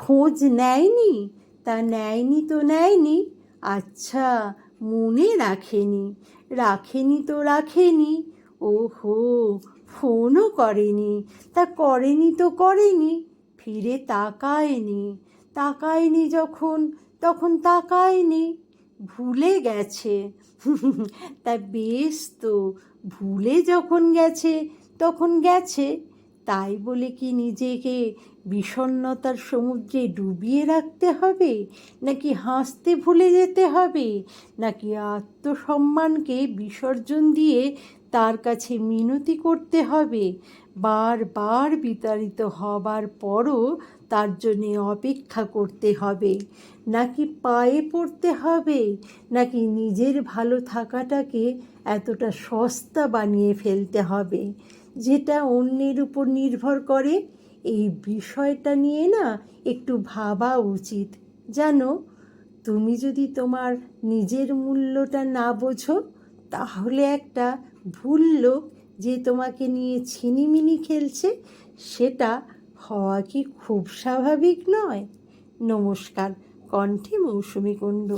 খোঁজ নেয়নি? তা নেয়নি তো নেয়নি। আচ্ছা মনে রাখেনি। রাখেনি তো রাখেনি। ওহো, ফোনও করেনি। তা করেনি তো করেনি। ফিরে তাকায়নি। তাকায়নি যখন, তখন তাকায়নি। ভুলে গেছে। তা বেশ তো, ভুলে যখন গেছে, তখন গেছে। তাই বলে কি নিজেকে বিষণ্ণতার সমুদ্রে ডুবিয়ে রাখতে হবে? নাকি হাসতে ভুলে যেতে হবে? নাকি আত্মসম্মানকে বিসর্জন দিয়ে তার কাছে মিনতি করতে হবে? বারবার বিতাড়িত হবার পরও তার জন্যে অপেক্ষা করতে হবে। নাকি পায়ে পড়তে হবে? নাকি নিজের ভালো থাকাটাকে এতটা সস্তা বানিয়ে ফেলতে হবে? যেটা অন্যের উপর নির্ভর করে, এই বিষয়টা নিয়ে না একটু ভাবা উচিত। জানো, তুমি যদি তোমার নিজের মূল্যটা না বোঝো, তাহলে একটা ভুল লোক যে তোমাকে নিয়ে ছিনিমিনি খেলছে, সেটা হওয়া কি খুব স্বাভাবিক নয়? নমস্কার, কণ্ঠে মৌসুমী কুণ্ড।